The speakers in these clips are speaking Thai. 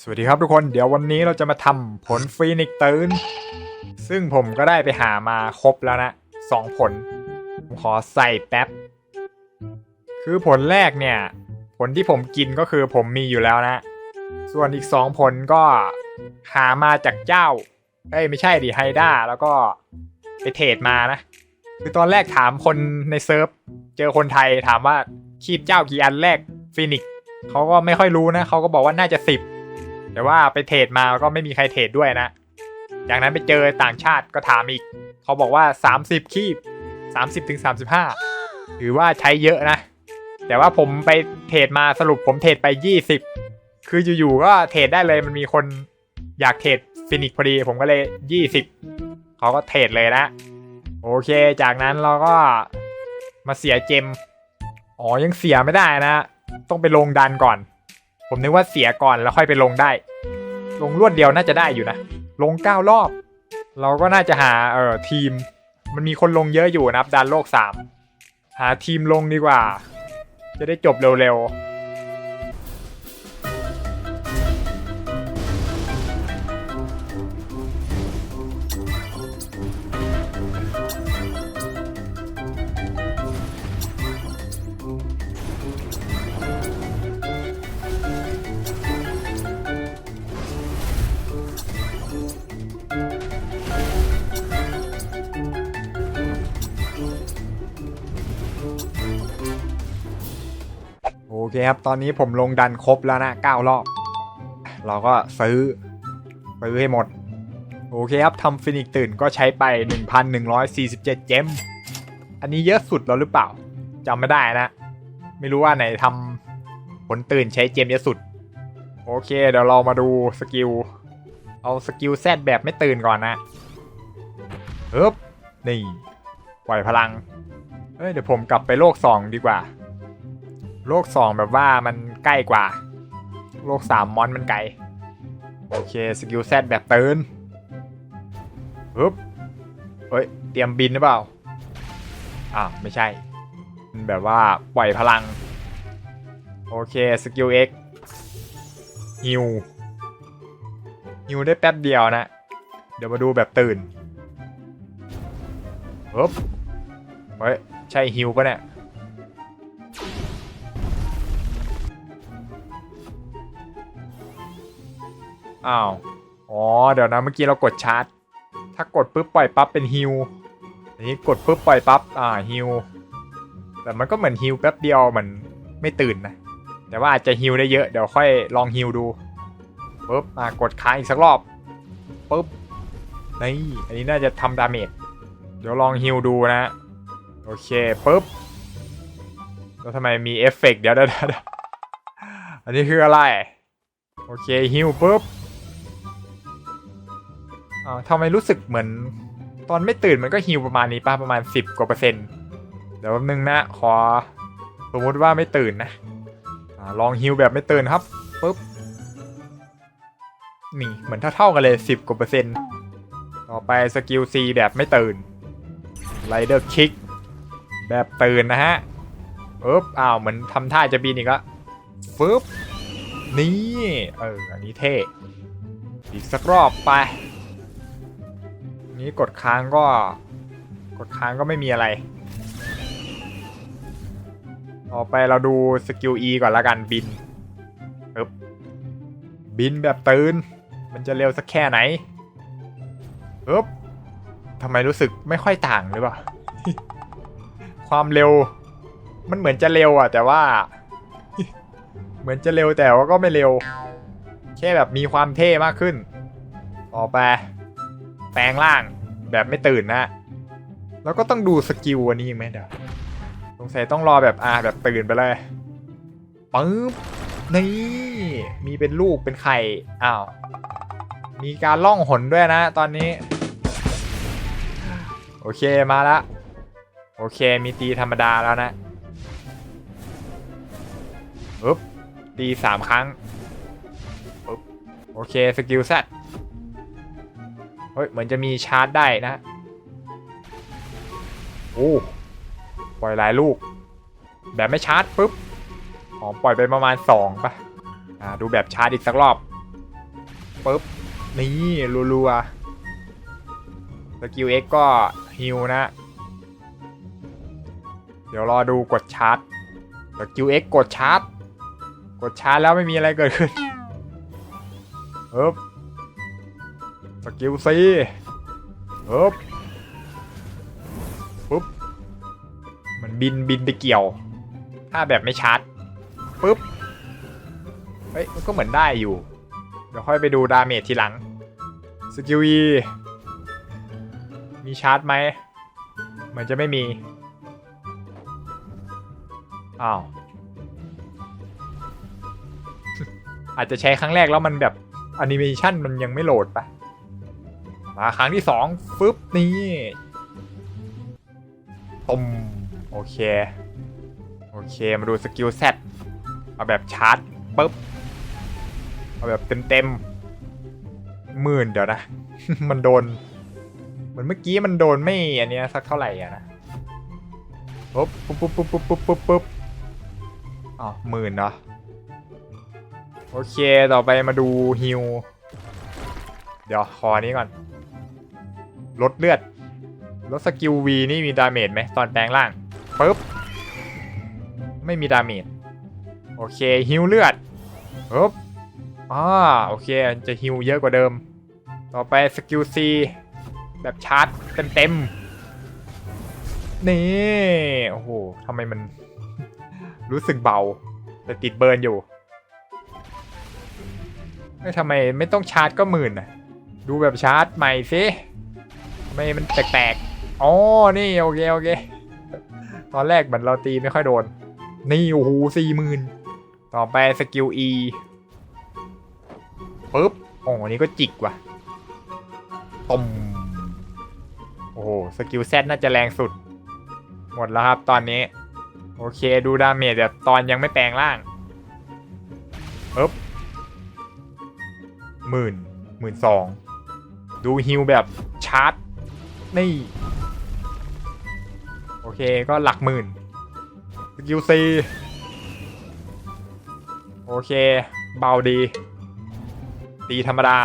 สวัสดีครับทุกคนเดี๋ยววันนี้เราจะมาทำผลฟีนิกตื่นซึ่งผมก็ได้ไปหามาครบแล้วนะสองผล ผมขอใส่แป๊บ คือผลแรกเนี่ย ผลที่ผมกินก็คือผมมีอยู่แล้วนะ ส่วนอีกสองผลก็หามาจากเจ้า เอ้ยไม่ใช่ดิไฮด้าแล้วก็ไปเทรดมานะ คือตอนแรกถามคนในเซิร์ฟ เจอคนไทยถามว่าคีบเจ้ากี่อันแรกฟีนิกเขาก็ไม่ค่อยรู้นะเขาก็บอกว่าน่าจะสิบ แต่ว่าไปเทรดมาก็ไม่มีใครเทรดด้วยนะจากนั้นไปเจอต่างชาติก็ถามอีก เขาบอกว่า 30 คีบ 30ถึง35ถือว่าใช้เยอะนะ แต่ว่าผมไปเทรดมาสรุปผมเทรดไป 20 คืออยู่ๆก็เทรดได้เลยมันมีคนอยากเทรดฟินิกพอดีผมก็เลย 20 เขาก็เทรดเลยนะ โอเค จากนั้นเราก็มาเสียเจม อ๋อยังเสียไม่ได้นะ ต้องไปลงดันก่อน ผมนึกว่าเสียก่อนแล้วค่อยไปลงได้ ลงรวดเดียวน่าจะได้อยู่นะ ลงเก้ารอบ เราก็น่าจะหาเอ่อทีม มันมีคนลงเยอะอยู่นะครับดันโลกสามหาทีมลงดีกว่า จะได้จบเร็วๆ เคครับ ตอนนี้ผมลงดันครบแล้วนะเก้ารอบ เราก็ซื้อซื้อให้หมด โอเคครับทำฟินิกตื่นก็ใช้ไป 1,147 เจม อันนี้เยอะสุดแล้วหรือเปล่าจำไม่ได้นะ ไม่รู้ว่าไหนทำผลตื่นใช้เจมเยอะสุด โอเค เดี๋ยวเรามาดูสกิล เอาสกิลแซดแบบไม่ตื่นก่อนนะฮึบนี่ปล่อยพลัง เอ้ยเดี๋ยวผมกลับไปโลก2ดีกว่า โลก2แบบว่ามันใกล้กว่า โลก3มมอนมันไกล โอเค สกิลแซดแบบตื่นฮึบเฮ้ย เตรียมบินหรือเปล่า อ่าไม่ใช่มันแบบว่าปล่อยพลัง โอเค สกิล X ฮิวฮิวได้แป๊บเดียวนะ เดี๋ยวมาดูแบบตื่นฮึบเฮ้ย ใช่ฮิวปะเนี่ย อ้าว อ๋อ เดี๋ยวนะ เมื่อกี้เรากดชาร์จ ถ้ากดปุ๊บปล่อยปั๊บเป็นฮิวอันนี้กดปุ๊บปล่อยปั๊บ อ่าฮิว แต่มันก็เหมือนฮิวแป๊บเดียวมันไม่ตื่นนะ แต่ว่าอาจจะฮิวได้เยอะ เดี๋ยวค่อยลองฮิวดูปุ๊บ อ่ากดค้างอีกสักรอบปุ๊บ นี่ อันนี้น่าจะทำดาเมจ เดี๋ยวลองฮิวดูนะ โอเคปุ๊บ แล้วทำไมมีเอฟเฟกต์เดี๋ยวเดี๋ยวเดี๋ยวอันนี้คืออะไร โอเคฮิวปุ๊บ อ่าทำไมรู้สึกเหมือน ตอนไม่ตื่นมันก็ฮิวประมาณนี้ป่ะประมาณ10กว่าเปอร์เซ็นต์เดี๋ยวแป๊บนึงนะขอสมมติว่าไม่ตื่นนะอลองฮิวแบบไม่ตื่นครับปุ๊บนี่เหมือนเท่าๆกันเลย10กว่าเปอร์เซ็นต์ต่อไปสกิล C แบบไม่ตื่นไรเดอร์คิกแบบตื่นนะฮะปึ๊บอ้าวเหมือนทำท่าจะบินอีกละฟึบนี่ เออ อันนี้เท่ อีกสักรอบไป นี้กดค้างก็ กดค้างก็ไม่มีอะไร ต่อไปเราดูสกิล E ก่อนละกันบินปึ๊บบินแบบตื่น มันจะเร็วสักแค่ไหนปึ๊บทำไมรู้สึกไม่ค่อยต่างหรือเปล่า ความเร็ว มันเหมือนจะเร็วอะ แต่ว่า เหมือนจะเร็วแต่ว่าก็ไม่เร็ว แค่แบบมีความเท่มากขึ้น ต่อไป แปลงร่างแบบไม่ตื่นนะ แล้วก็ต้องดูสกิลอันนี้ไหมเดี๋ยวสงสัยต้องรอแบบอ่าแบบตื่นไปเลยปึ๊บนี่มีเป็นลูกเป็นไข่อ้าวมีการล่องหนด้วยนะ ตอนนี้ โอเคมาละโอเคมีตีธรรมดาแล้วนะปึ๊บตีสามครั้งปึ๊บโอเคสกิลแซด เฮ้ยเหมือนจะมีชาร์จได้นะโอ้ปล่อยหลายลูก แบบไม่ชาร์จปุ๊บอ๋อปล่อยไปประมาณสองป่ะอ่าดูแบบชาร์จอีกสักรอบปุ๊บนี่รัวๆสกิล X ก็ฮิวนะ เดี๋ยวรอดูกดชาร์จสกิล X กดชาร์จกดชาร์จแล้วไม่มีอะไรเกิดขึ้นเอ๊บ สกิล C เอ๊บปุ๊บมันบินบินไปเกี่ยว ถ้าแบบไม่ชาร์จปุ๊บเฮ้ยมันก็เหมือนได้อยู่ เดี๋ยวค่อยไปดูดาเมจทีหลังสกิล E มีชาร์จไหมเหมือนจะไม่มี อ้าว อาจจะใช้ครั้งแรกแล้วมันแบบแอนิเมชันมันยังไม่โหลดปะ มาครั้งที่สองฟึบนี่ตุมโอเค โอเค มาดูสกิลเซตเอาแบบชาร์จปุ๊บ เอาแบบเต็มๆหมื่นเดี๋ยวนะ มันโดน เหมือนเมื่อกี้มันโดนไม่อันเนี้ยสักเท่าไหร่อะนะปุ๊บปุ๊บปุ๊บปุ๊บปุ๊บปุ๊บปุ๊บปุ๊บอ๋อหมื่นเนาะโอเค ต่อไปมาดูฮิว เดี๋ยวขอนี้ก่อน ลดเลือดลดสกิล V นี่มีดาเมจไหมตอนแปลงร่างปุ๊บไม่มีดาเมจโอเคฮิวเลือดปุ๊บอ่าโอเคจะฮิวเยอะกว่าเดิม ต่อไปสกิล C แบบชาร์จเต็มๆนี่โอ้โหทำไมมัน รู้สึกเบา แต่ติดเบิร์นอยู่ทำไมไม่ต้องชาร์จก็หมื่นนะดูแบบชาร์จใหม่สิ ไม่มันแปลกๆอ๋อนี่โอเคโอเค ตอนแรกเหมือนเราตีไม่ค่อยโดน นี่โอ้โหสี่หมื่นต่อไปสกิล E ปุ๊บโอ้อันนี้ก็จิกว่ะต้มโอ้โหสกิลแซน่าจะแรงสุด หมดแล้วครับตอนนี้ โอเคดูดาเมจแบบตอนยังไม่แปลงร่างปึ๊บหมื่นหมื่นสอง ดูฮิวแบบชาร์จ นี่ โอเคก็หลักหมื่นสกิลซีโอเค เบาดี ตีธรรมดา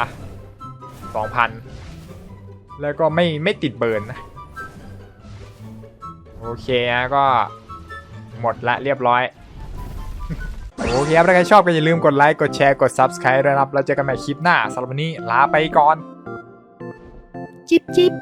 2,000 แล้วก็ไม่ไม่ติดเบิร์นนะ โอเคนะก็หมดละเรียบร้อย โอเคครับถ้าใครชอบก็อย่าลืมกดไลค์ กดแชร์ กด Subscribe ด้วยนะครับ แล้วเจอกันใหม่คลิปหน้าสำหรับวันนี้ลาไปก่อน จิบจิบ